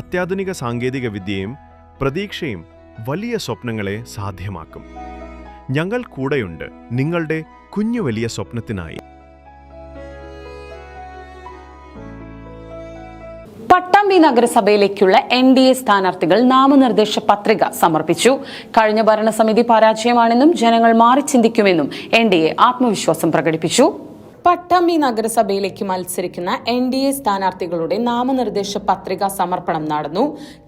അത്യാധുനിക സാങ്കേതിക വിദ്യയും പ്രതീക്ഷയും വലിയ സ്വപ്നങ്ങളെ സാധ്യമാക്കും. ഞങ്ങൾ കൂടെയുണ്ട് നിങ്ങളുടെ കുഞ്ഞു വലിയ സ്വപ്നത്തിനായി. പട്ടാമ്പി നഗരസഭയിലേക്കുള്ള എൻ ഡി എ സ്ഥാനാർത്ഥികൾ നാമനിർദ്ദേശ പത്രിക സമർപ്പിച്ചു. കഴിഞ്ഞ ഭരണസമിതി പരാജയമാണെന്നും ജനങ്ങൾ മാറി ചിന്തിക്കുമെന്നും എൻ ഡി എ ആത്മവിശ്വാസം പ്രകടിപ്പിച്ചു. പട്ടാമ്പി നഗരസഭയിലേക്ക് മത്സരിക്കുന്ന എൻ ഡി എ സ്ഥാനാർത്ഥികളുടെ നാമനിർദ്ദേശ പത്രിക സമർപ്പണം നടന്നു.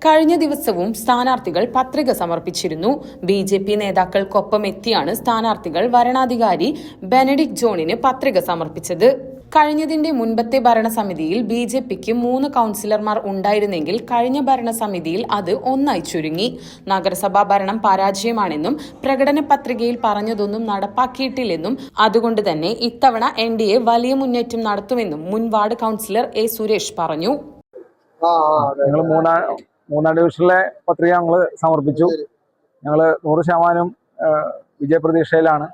കഴിഞ്ഞ ദിവസവും സ്ഥാനാർത്ഥികൾ പത്രിക സമർപ്പിച്ചിരുന്നു. ബി ജെ പി നേതാക്കൾക്കൊപ്പം എത്തിയാണ് സ്ഥാനാർത്ഥികൾ വരണാധികാരി ബെനഡിക് ജോണിന് പത്രിക സമർപ്പിച്ചത്. കഴിഞ്ഞതിന്റെ മുൻപത്തെ ഭരണസമിതിയിൽ ബി ജെ പിക്ക് മൂന്ന് കൌൺസിലർമാർ ഉണ്ടായിരുന്നെങ്കിൽ കഴിഞ്ഞ ഭരണസമിതിയിൽ അത് ഒന്നായി ചുരുങ്ങി. നഗരസഭാ ഭരണം പരാജയമാണെന്നും പ്രകടന പത്രികയിൽ പറഞ്ഞതൊന്നും നടപ്പാക്കിയിട്ടില്ലെന്നും അതുകൊണ്ട് തന്നെ ഇത്തവണ എൻ ഡി എ വലിയ മുന്നേറ്റം നടത്തുമെന്നും മുൻ വാർഡ് കൌൺസിലർ എ സുരേഷ് പറഞ്ഞു. ഞങ്ങൾ മൂന്നാ മൂന്നാം ഡിവിഷനിലെ പത്രിക ഞങ്ങൾ സമർപ്പിച്ചു. ഞങ്ങൾ നൂറ് ശതമാനം വിജയപ്രതീക്ഷയിലാണ്.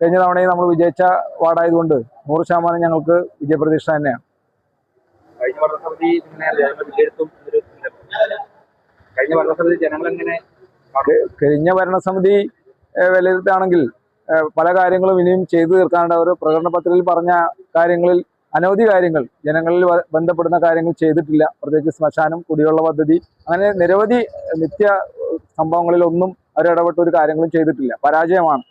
കഴിഞ്ഞ തവണയും നമ്മൾ വിജയിച്ച വാർഡായതുകൊണ്ട് നൂറ് ശതമാനം ഞങ്ങൾക്ക് വിജയപ്രതീക്ഷ തന്നെയാണ്. കഴിഞ്ഞ ഭരണസമിതി വിലയിരുത്താണെങ്കിൽ വിലയിരുത്തുകയാണെങ്കിൽ പല കാര്യങ്ങളും ഇനിയും ചെയ്തു തീർക്കാനുണ്ട്. അവർ പ്രകടന പത്രികയിൽ പറഞ്ഞ കാര്യങ്ങളിൽ അനവധി കാര്യങ്ങൾ ജനങ്ങളിൽ ബന്ധപ്പെടുന്ന കാര്യങ്ങൾ ചെയ്തിട്ടില്ല. പ്രത്യേകിച്ച് ശ്മശാനം കുടിവെള്ള പദ്ധതി അങ്ങനെ നിരവധി നിത്യ സംഭവങ്ങളിലൊന്നും അവർ ഇടപെട്ട ഒരു കാര്യങ്ങളും ചെയ്തിട്ടില്ല. പരാജയമാണ്.